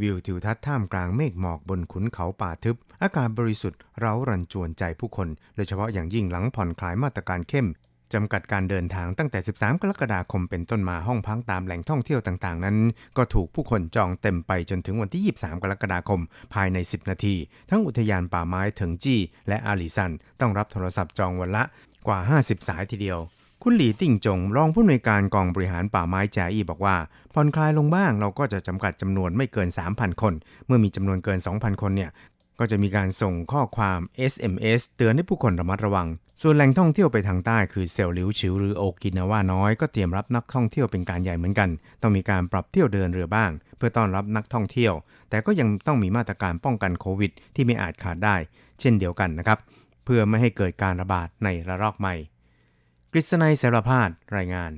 วิวทิวทัศน์ท่ามกลางเมฆหมอกบนขุนเขาป่าทึบ อากาศบริสุทธิ์เร้ารันจวนใจผู้คน โดยเฉพาะอย่างยิ่งหลังผ่อนคลายมาตรการเข้มจำกัดการเดินทางตั้งแต่ 13 กรกฎาคมเป็นต้นมาห้องพักตามแหล่งท่องเที่ยวต่างๆ นั้น ก็ถูกผู้คนจองเต็มไปจนถึงวันที่ 23 กรกฎาคม ภายใน 10 นาที ทั้งอุทยานป่าไม้เถิงจี้ และอาลีซัน ต้องรับโทรศัพท์จองวันละกว่า 50 สายทีเดียว คุณหลีติ่งจง รองผู้อำนวยการกองบริหารป่าไม้แจอี้บอกว่าผ่อนคลายลงบ้างเราก็จะจำกัดจำนวนไม่เกิน 3,000 คน เมื่อมีจำนวนเกิน 2,000 คนเนี่ยก็จะมีการส่งข้อความ SMS เตือนให้ผู้คนระมัดระวัง ส่วนแหล่งท่องเที่ยวไปทางใต้คือเซลลิวชิวหรือโอกินาว่าน้อยก็เตรียมรับนักท่องเที่ยวเป็นการใหญ่เหมือนกัน ต้องมีการปรับเที่ยวเดินเรือบ้าง เพื่อต้อนรับนักท่องเที่ยว แต่ก็ยังต้องมีมาตรการป้องกันโควิด ที่ไม่อาจขาดได้ เช่นเดียวกันนะครับ เพื่อไม่ให้เกิดการระบาดในระลอกใหม่ กฤษณัยสารพาดรายงาน